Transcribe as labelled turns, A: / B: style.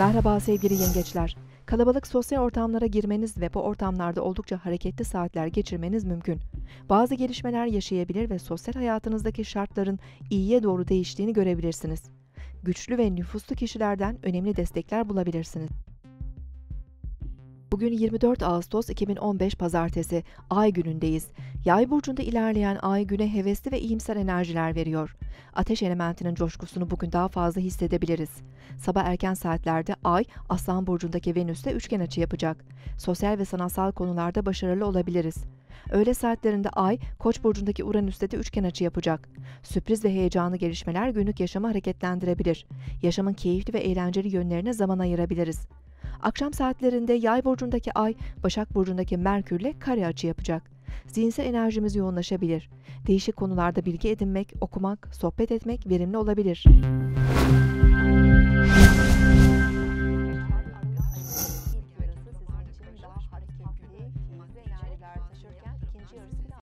A: Merhaba sevgili yengeçler. Kalabalık sosyal ortamlara girmeniz ve bu ortamlarda oldukça hareketli saatler geçirmeniz mümkün. Bazı gelişmeler yaşayabilir ve sosyal hayatınızdaki şartların iyiye doğru değiştiğini görebilirsiniz. Güçlü ve nüfuslu kişilerden önemli destekler bulabilirsiniz. Bugün 24 Ağustos 2015 Pazartesi, Ay günündeyiz. Yay burcunda ilerleyen Ay güne hevesli ve iyimser enerjiler veriyor. Ateş elementinin coşkusunu bugün daha fazla hissedebiliriz. Sabah erken saatlerde Ay, Aslan burcundaki Venüs'le üçgen açı yapacak. Sosyal ve sanatsal konularda başarılı olabiliriz. Öğle saatlerinde Ay, Koç burcundaki Uranüs'te de üçgen açı yapacak. Sürpriz ve heyecanlı gelişmeler günlük yaşamı hareketlendirebilir. Yaşamın keyifli ve eğlenceli yönlerine zaman ayırabiliriz. Akşam saatlerinde Yay burcundaki Ay, Başak burcundaki Merkürle kare açı yapacak. Zihinsel enerjimiz yoğunlaşabilir. Değişik konularda bilgi edinmek, okumak, sohbet etmek verimli olabilir.